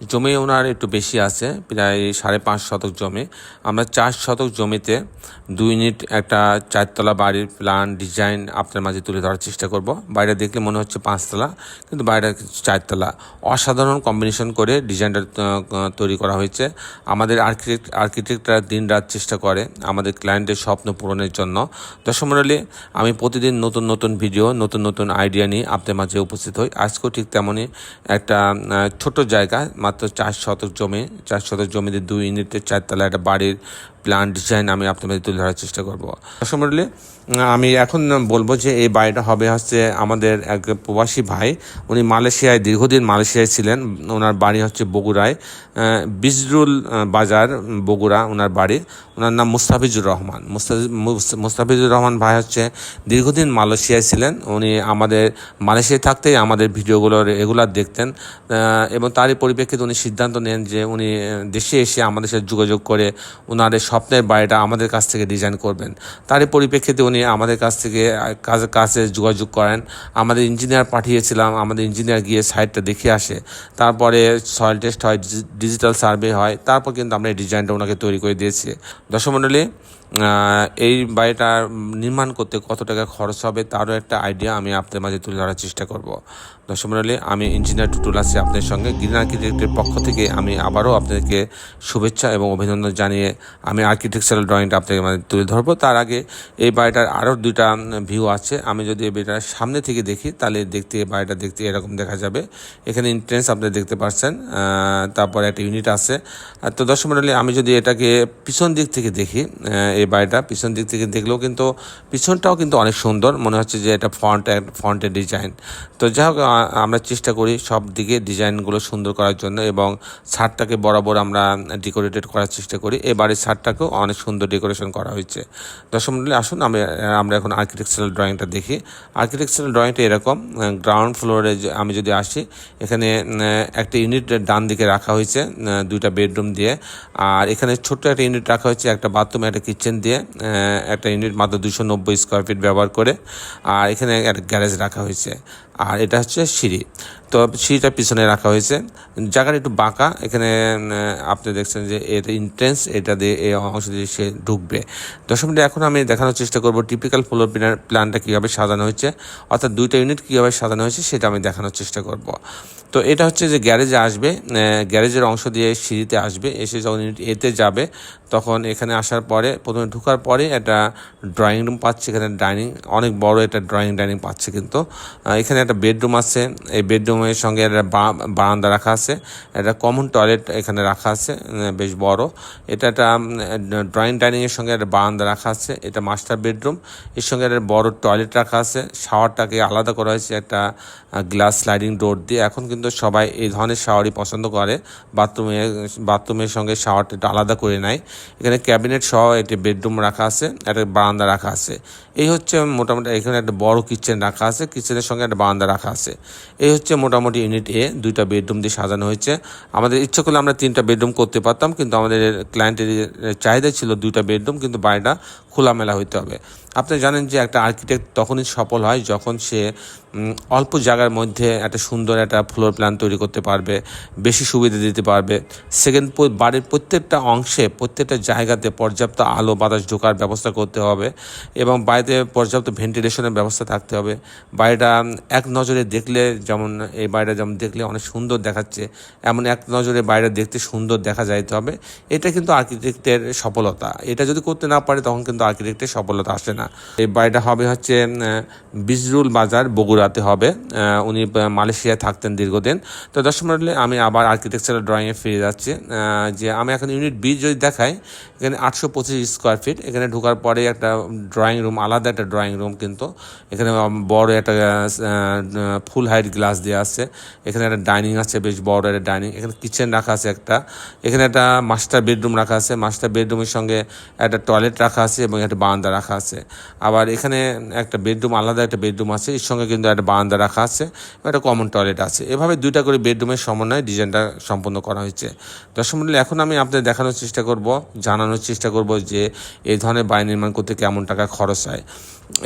জমি ওনার একটু বেশি আছে, প্রায় সাড়ে পাঁচ শতক জমি। আমরা চার শতক জমিতে দুই ইউনিট একটা চারতলা বাড়ির প্ল্যান ডিজাইন আপনার মাঝে তুলে ধরার চেষ্টা করব। বাইরে দেখলে মনে হচ্ছে পাঁচতলা, কিন্তু বাইরে চারতলা। অসাধারণ কম্বিনেশন করে ডিজাইনটা তৈরি করা হয়েছে। আমাদের আর্কিটেক্ট আর্কিটেক্টরা দিন রাত চেষ্টা করে আমাদের ক্লায়েন্টের স্বপ্ন পূরণের জন্য। দর্শক মণ্ডলী আমি প্রতিদিন নতুন নতুন ভিডিও নতুন নতুন আইডিয়া নিয়ে আপনার মাঝে উপস্থিত হই। আজকেও ঠিক তেমনই একটা ছোট জায়গা মাত্র চার শতক জমি, চার শতক জমিতে দুই ইউনিটের চারতলা একটা বাড়ির প্ল্যান ডিজাইন আমি আপনাদের তুলে ধরার চেষ্টা করব। দর্শক আমি এখন বলব যে এই বাড়িটা হবে হচ্ছে আমাদের এক প্রবাসী ভাই। উনি মালয়েশিয়ায়, দীর্ঘদিন মালয়েশিয়ায় ছিলেন। ওনার বাড়ি হচ্ছে বগুড়ায়। বিজরুল বাজার, বগুড়া ওনার বাড়ি। ওনার নাম মুস্তাফিজুর রহমান। মুস্তাফিজ মুস- মুস্তাফিজুর রহমান ভাই হচ্ছে দীর্ঘদিন মালয়েশিয়ায় ছিলেন। উনি আমাদের, মালয়েশিয়ায় থাকতেই আমাদের ভিডিওগুলোর রেগুলার দেখতেন। এবং তারই পরিপ্রেক্ষিতে উনি সিদ্ধান্ত নেন যে উনি দেশে এসে আমাদের সাথে যোগাযোগ করে এই স্বপ্নের বাড়িটা আমাদের কাছ থেকে ডিজাইন করবেন। তারই পরিপ্রেক্ষিতে উনি আমাদের কাছ থেকে কাজে কাছে যোগাযোগ করেন। আমাদের ইঞ্জিনিয়ার পাঠিয়েছিলাম আমাদের ইঞ্জিনিয়ার গিয়ে সাইটটা দেখে আসে। তারপরে সয়েল টেস্ট হয় ডিজিটাল সার্ভে হয়। তারপর কিন্তু আমরা এই ডিজাইনটা ওনাকে তৈরি করে দিয়েছি। দর্শক মণ্ডলী আহ, এই বাড়িটা নির্মাণ করতে কত টাকা খরচ হবে তারও একটা আইডিয়া আমি আপনাদের মাঝে তুলে ধরার চেষ্টা করব। দর্শক মণ্ডলী আমি ইঞ্জিনিয়ার টুটুল আছি আপনাদের সঙ্গে। গ্রিন আর্কিটেক্টের পক্ষ থেকে আমি আবারও আপনাদেরকে শুভেচ্ছা এবং অভিনন্দন জানিয়ে আমি আর্কিটেকচারাল ড্রয়িংটা আপনাদের মাঝে তুলে ধরবো। তার আগে এই বাড়িটার আরও দুইটা ভিউ আছে। আমি যদি এই বাড়িটার সামনে থেকে দেখি, তাহলে দেখতে বাড়িটা দেখতে এরকম দেখা যাবে। এখানে এন্ট্রেন্স আপনি দেখতে পাচ্ছেন তারপরে একটা ইউনিট আছে। তো দর্শক মণ্ডলী আমি যদি এটাকে পিছন দিক থেকে দেখি এই বাড়িটা, পিছন দিক থেকে দেখলেও কিন্তু পিছনটাও কিন্তু অনেক সুন্দর। মনে হচ্ছে যে এটা ফ্রন্ট ফ্রন্টের ডিজাইন তো যাই হোক আমরা চেষ্টা করি সব দিকে ডিজাইনগুলো সুন্দর করার জন্য এবং ছাদটাকে বরাবর আমরা ডেকোরেটেড করার চেষ্টা করি। এই বাড়ির ছাদটাকেও অনেক সুন্দর ডেকোরেশন করা হয়েছে। মণ্ডলী আসুন আমি, আমরা এখন আর্কিটেকচারাল ড্রয়িংটা দেখি। আর্কিটেকচারাল ড্রয়িংটা এরকম গ্রাউন্ড ফ্লোরে আমি যদি আসি, এখানে একটা ইউনিট ডান দিকে রাখা হয়েছে দুইটা বেডরুম দিয়ে। আর এখানে ছোট্ট একটা ইউনিট রাখা হয়েছে, একটা বাথরুম একটা কিচেন দিয়ে একটা ইউনিট মাত্র দুশো নব্বই স্কোয়ার ফিট ব্যবহার করে, আর এখানে একটা গ্যারেজ রাখা হয়েছে। আর এটা হচ্ছে সিঁড়ি। তো সিঁড়িটা পিছনে রাখা হয়েছে। জায়গাটা একটু বাঁকা, এখানে আপনি দেখছেন যে এটা ইন্ট্রেন্স এটা দিয়ে এই অংশ দিয়ে সে ঢুকবে। দশম এখন আমি দেখানোর চেষ্টা করব টিপিক্যাল ফ্লোর প্ল্যান প্ল্যানটা কীভাবে সাজানো হয়েছে, অর্থাৎ দুইটা ইউনিট কীভাবে সাজানো হয়েছে, সেটা আমি দেখানোর চেষ্টা করব। তো এটা হচ্ছে যে গ্যারেজে আসবে গ্যারেজের অংশ দিয়ে সিঁড়িতে আসবে, এসে যখন ইউনিট এতে যাবে, তখন এখানে আসার পরে প্রথমে ঢোকার পরে একটা ড্রয়িং রুম পাচ্ছে, এখানে ডাইনিং অনেক বড় একটা ড্রয়িং ডাইনিং পাচ্ছে কিন্তু। এখানে একটা বেডরুম আছে, এই বেডরুমের সঙ্গে একটা বারান্দা রাখা আছে, একটা কমন টয়লেট এখানে রাখা আছে বেশ বড়। এটা একটা ড্রয়িং ডাইনিংয়ের সঙ্গে একটা বারান্দা রাখা আছে, এটা মাস্টার বেডরুম এর সঙ্গে একটা বড় টয়লেট রাখা আছে শাওয়ারটাকে আলাদা করা হয়েছে একটা গ্লাস স্লাইডিং ডোর দিয়ে। এখন কিন্তু সবাই এই ধরনের শাওয়ারই পছন্দ করে, বাথরুমে, বাথরুমের সঙ্গে শাওয়ারটা একটু আলাদা করে নেয়। এখানে ক্যাবিনেট সহ একটি বেডরুম রাখা আছে, একটা বারান্দা রাখা আছে। এই হচ্ছে মোটামুটি এখানে একটা বড় কিচেন রাখা আছে, কিচেনের সঙ্গে একটা বারান্দা রাখা আছে। এই হচ্ছে মোটামুটি ইউনিট এ, দুইটা বেডরুম দিয়ে সাজানো হয়েছে। আমাদের ইচ্ছে করলে আমরা তিনটা বেডরুম করতে পারতাম, কিন্তু আমাদের ক্লায়েন্টের চাহিদা ছিল দুইটা বেডরুম, কিন্তু বাড়িটা খোলামেলা হইতে হবে। আপনি জানেন যে একটা আর্কিটেক্ট তখনই সফল হয় যখন সে অল্প জায়গার মধ্যে একটা সুন্দর একটা ফ্লোর প্ল্যান তৈরি করতে পারবে, বেশি সুবিধা দিতে পারবে। সেকেন্ড বাড়ির প্রত্যেকটা অংশে, প্রত্যেকটা জায়গাতে পর্যাপ্ত আলো বাতাস ঢোকার ব্যবস্থা করতে হবে এবং বাড়িতে পর্যাপ্ত ভেন্টিলেশনের ব্যবস্থা থাকতে হবে। বাড়িটা এক নজরে দেখলে যেমন এই বাড়িটা যেমন দেখলে অনেক সুন্দর দেখাচ্ছে, এমন এক নজরে বাইরে দেখতে সুন্দর দেখা যাইতে হবে। এটা কিন্তু আর্কিটেক্টের সফলতা। এটা যদি করতে না পারে তখন কিন্তু আর্কিটেক্টের সফলতা আসে না। এই বাড়িটা হবে হচ্ছে বিজরুল বাজার বগুড়াতে হবে। উনি মালয়েশিয়ায় থাকতেন দীর্ঘদিন। তো দশ মিনিটে আমি আবার আর্কিটেকচারাল ড্রয়িংয়ে ফিরে যাচ্ছি। যে আমি এখন ইউনিট বি যদি দেখাই, এখানে আটশো পঁচিশ স্কোয়ার ফিট এখানে ঢোকার পরে একটা ড্রয়িং রুম আলাদা একটা ড্রয়িং রুম কিন্তু। এখানে বড় একটা ফুল হাইট গ্লাস দেওয়া আছে। এখানে একটা ডাইনিং আছে, বেশ বড় একটা ডাইনিং এখানে কিচেন রাখা আছে একটা। এখানে একটা মাস্টার বেডরুম রাখা আছে। মাস্টার বেডরুমের সঙ্গে একটা টয়লেট রাখা আছে এবং একটা বারান্দা রাখা আছে। আবার এখানে একটা বেডরুম আলাদা একটা বেডরুম আছে। এর সঙ্গে কিন্তু একটা বারান্দা রাখা আছে একটা কমন টয়লেট আছে। এভাবে দুইটা করে বেডরুমের সমন্বয়ে ডিজাইনটা সম্পন্ন করা হয়েছে। দর্শক মন্ডলী, এখন আমি আপনাদের দেখানোর চেষ্টা করব, জানানোর চেষ্টা করব যে এই ধরনের বাড়ি নির্মাণ করতে কেমন টাকা খরচ হয়?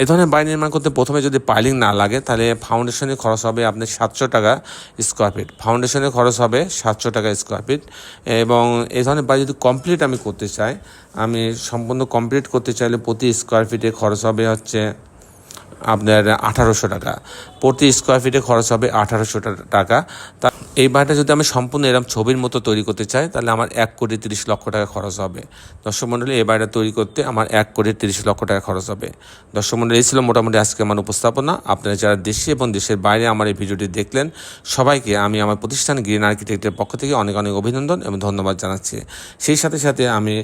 এই ধরনের বাড়ি নির্মাণ করতে প্রথমে যদি পাইলিং না লাগে, তাহলে ফাউন্ডেশনের খরচ হবে আপনার সাতশো টাকা স্কোয়ার ফিট ফাউন্ডেশনের খরচ হবে সাতশো টাকা স্কোয়ার ফিট এবং এই ধরনের বাড়ি যদি কমপ্লিট আমি করতে চাই, আমি সম্পূর্ণ কমপ্লিট করতে চাইলে প্রতি স্কোয়ার ফিটে খরচ হবে হচ্ছে আপনার আঠারোশো টাকা। প্রতি স্কোয়ার ফিটে খরচ হবে আঠারোশো টাকা। এই বাড়িটা যদি আমি সম্পূর্ণ এরকম ছবির মতো তৈরি করতে চাই, তাহলে আমার এক কোটি তিরিশ লক্ষ টাকা খরচ হবে। দর্শক মণ্ডলী এই বাড়িটা তৈরি করতে আমার এক কোটি তিরিশ লক্ষ টাকা খরচ হবে। দর্শক মণ্ডলী এই ছিল মোটামুটি আজকে আমার উপস্থাপনা। আপনারা যারা দেশে এবং দেশের বাইরে আমার এই ভিডিওটি দেখলেন, সবাইকে আমি আমার প্রতিষ্ঠান গ্রিন আর্কিটেক্টের পক্ষ থেকে অনেক অনেক অভিনন্দন এবং ধন্যবাদ জানাচ্ছি। সেই সাথে সাথে আমি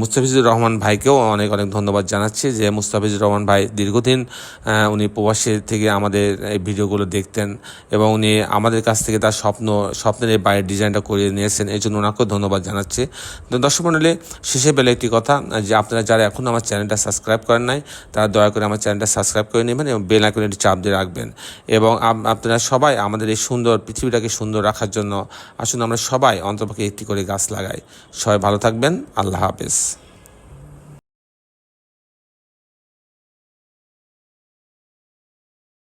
মুস্তাফিজুর রহমান ভাইকেও অনেক অনেক ধন্যবাদ জানাচ্ছি যে মুস্তাফিজুর রহমান ভাই দীর্ঘদিন উনি প্রবাসী থেকে আমাদের এই ভিডিওগুলো দেখতেন এবং উনি আমাদের কাছ থেকে তার স্বপ্ন স্বপ্নের এই বাড়ির ডিজাইনটা করিয়ে নিয়েছেন, এই জন্য ওনাকেও ধন্যবাদ জানাচ্ছি। তো দর্শক মণ্ডলী, শেষে বেলে একটি কথা, যে আপনারা যারা এখনও আমার চ্যানেলটা সাবস্ক্রাইব করেন নাই, তারা দয়া করে আমার চ্যানেলটা সাবস্ক্রাইব করে নেবেন এবং বেল আইকনে একটি চাপ দিয়ে রাখবেন। এবং আপনারা সবাই আমাদের এই সুন্দর পৃথিবীটাকে সুন্দর রাখার জন্য আসুন আমরা সবাই অন্তপক্ষে একটি করে গাছ লাগাই। সবাই ভালো থাকবেন, আল্লাহ হাফেজ।